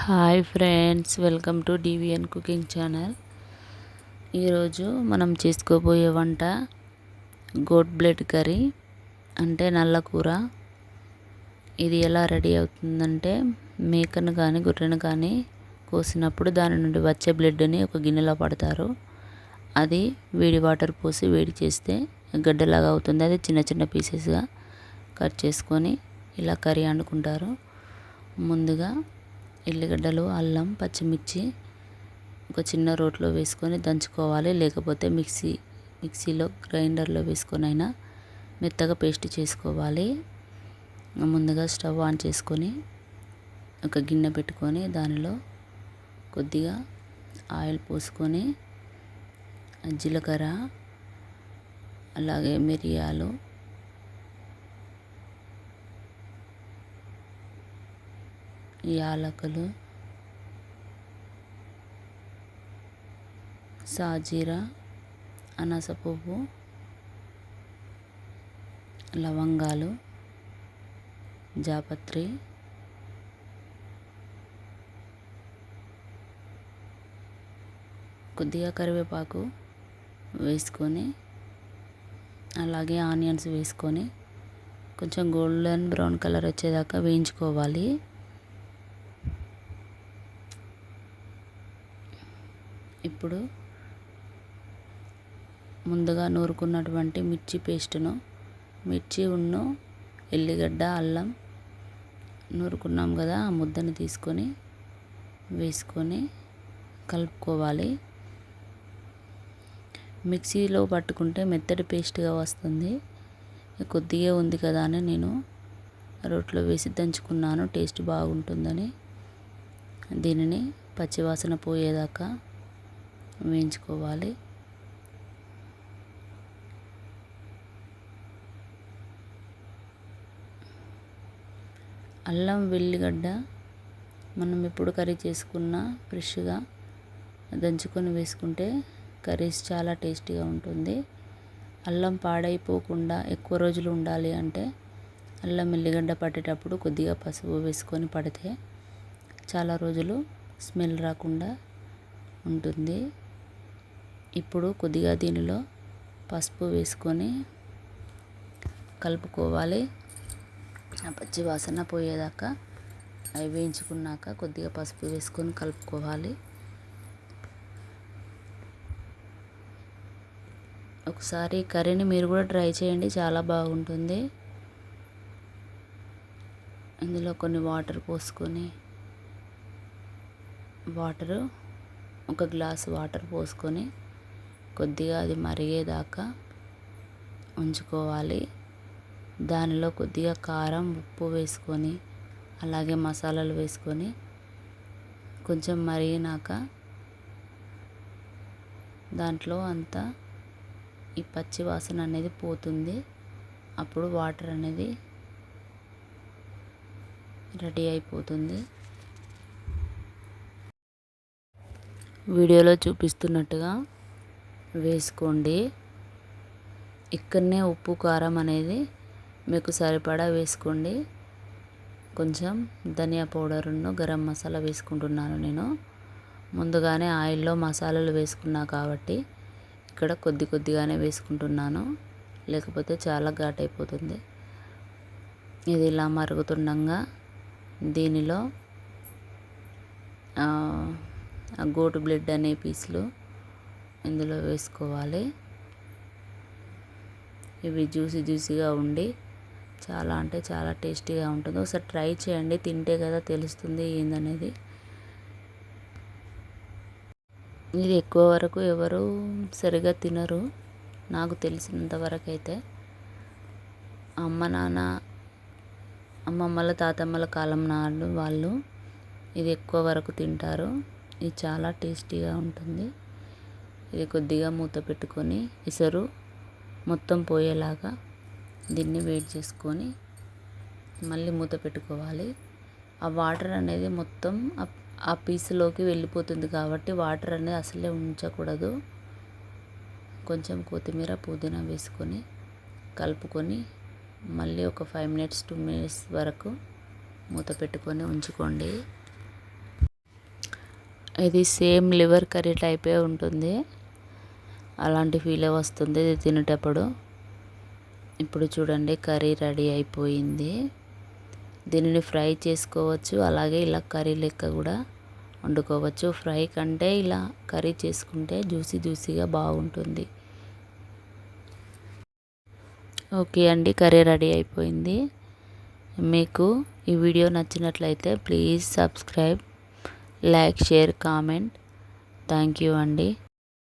Hi friends welcome to D V N cooking channel. ఈరోజు మనం చేసుకోబోయే వంట గోట్ బ్లడ్ కర్రీ అంటే నల్ల కూర. ఇది ఎలా రెడీ అవుతుందంటే మేకను కానీ గుర్రెను కానీ కోసినప్పుడు దాని నుండి వచ్చే బ్లడ్ని ఒక గిన్నెలో పడతారు. అది వేడి వాటర్ పోసి వేడి చేస్తే గడ్డలాగా అవుతుంది. అది చిన్న చిన్న పీసెస్గా కట్ చేసుకొని ఇలా కర్రీ వండుకుంటారు. ముందుగా ఎల్లిగడ్డలు అల్లం పచ్చిమిర్చి ఒక చిన్న రోట్లో వేసుకొని దంచుకోవాలి. లేకపోతే మిక్సీ మిక్సీలో గ్రైండర్లో వేసుకొని అయినా మెత్తగా పేస్ట్ చేసుకోవాలి. ముందుగా స్టవ్ ఆన్ చేసుకొని ఒక గిన్నె పెట్టుకొని దానిలో కొద్దిగా ఆయిల్ పోసుకొని జీలకర్ర అలాగే మిరియాలు యాలకులు సాజీరా అనస పువ్వు లవంగాలు జాపత్రి కొద్దిగా కరివేపాకు వేసుకొని అలాగే ఆనియన్స్ వేసుకొని కొంచెం గోల్డెన్ బ్రౌన్ కలర్ వచ్చేదాకా వేయించుకోవాలి. ఇప్పుడు ముందుగా నూరుకున్నటువంటి మిర్చి పేస్టును మిర్చి ఉన్ను ఎల్లిగడ్డ అల్లం నూరుకున్నాం కదా ఆ ముద్దని తీసుకొని వేసుకొని కలుపుకోవాలి. మిక్సీలో పట్టుకుంటే మెత్తటి పేస్ట్గా వస్తుంది. కొద్దిగా ఉంది కదా అని నేను రోట్లో వేసి దంచుకున్నాను టేస్ట్ బాగుంటుందని. దీనిని పచ్చివాసన పోయేదాకా వేయించుకోవాలి. అల్లం వెల్లిగడ్డ మనం ఎప్పుడు కర్రీ చేసుకున్న ఫ్రెష్గా దంచుకొని వేసుకుంటే కర్రీస్ చాలా టేస్టీగా ఉంటుంది. అల్లం పాడైపోకుండా ఎక్కువ రోజులు ఉండాలి అంటే అల్లం ఎల్లిగడ్డ పట్టేటప్పుడు కొద్దిగా పసుపు వేసుకొని పడితే చాలా రోజులు స్మెల్ రాకుండా ఉంటుంది. ఇప్పుడు కొద్దిగా దీనిలో పసుపు వేసుకొని కలుపుకోవాలి. ఆ పచ్చి వాసన పోయేదాకా అవి వేయించుకున్నాక కొద్దిగా పసుపు వేసుకొని కలుపుకోవాలి. ఒకసారి కర్రీని మీరు కూడా ట్రై చేయండి చాలా బాగుంటుంది. ఇందులో కొన్ని వాటర్ పోసుకొని వాటరు ఒక గ్లాస్ వాటర్ పోసుకొని కొద్దిగా అది మరిగేదాకా ఉంచుకోవాలి. దానిలో కొద్దిగా కారం ఉప్పు వేసుకొని అలాగే మసాలాలు వేసుకొని కొంచెం మరిగినాక దాంట్లో అంతా ఈ పచ్చి వాసన అనేది పోతుంది. అప్పుడు వాటర్ అనేది రెడీ అయిపోతుంది. వీడియోలో చూపిస్తున్నట్టుగా వేసుకోండి. ఇక్కడనే ఉప్పు కారం అనేది మీకు సరిపడా వేసుకోండి. కొంచెం ధనియా పౌడర్ను గరం మసాలా వేసుకుంటున్నాను నేను. ముందుగానే ఆయిల్లో మసాలాలు వేసుకున్నా కాబట్టి ఇక్కడ కొద్ది కొద్దిగానే వేసుకుంటున్నాను. లేకపోతే చాలా ఘాట్ అయిపోతుంది ఇది ఇలా మరుగుతుండగా దీనిలో గోటు బ్లడ్ అనే పీసులు ఇందులో వేసుకోవాలి. ఇవి జ్యూసీ జ్యూసీగా ఉండి చాలా అంటే చాలా టేస్టీగా ఉంటుంది ఒకసారి ట్రై చేయండి. తింటే కదా తెలుస్తుంది ఏందనేది. ఇది ఎక్కువ వరకు ఎవరు సరిగా తినరు. నాకు తెలిసినంత వరకు అయితే అమ్మ నాన్న అమ్మమ్మల తాతమ్మల కాలం నాడు వాళ్ళు ఇది ఎక్కువ వరకు తింటారు. ఇది చాలా టేస్టీగా ఉంటుంది. ఇది కొద్దిగా మూత పెట్టుకొని ఇసరు మొత్తం పోయేలాగా దీన్ని వేడి చేసుకొని మళ్ళీ మూత పెట్టుకోవాలి. ఆ వాటర్ అనేది మొత్తం ఆ పీస్లోకి వెళ్ళిపోతుంది కాబట్టి వాటర్ అనేది అసలే ఉంచకూడదు. కొంచెం కొత్తిమీర పుదీనా వేసుకొని కలుపుకొని మళ్ళీ ఒక ఫైవ్ మినిట్స్ టూ మినిట్స్ వరకు మూత పెట్టుకొని ఉంచుకోండి. ఇది సేమ్ లివర్ కర్రీ టైపే ఉంటుంది. అలాంటి ఫీలే వస్తుంది ఇది తినేటప్పుడు. ఇప్పుడు చూడండి కర్రీ రెడీ అయిపోయింది. దీనిని ఫ్రై చేసుకోవచ్చు అలాగే ఇలా కర్రీ లెక్క కూడా వండుకోవచ్చు. ఫ్రై కంటే ఇలా కర్రీ చేసుకుంటే జ్యూసీ జ్యూసీగా బాగుంటుంది. ఓకే అండి కర్రీ రెడీ అయిపోయింది. మీకు ఈ వీడియో నచ్చినట్లయితే please subscribe like share comment. Thank you అండి.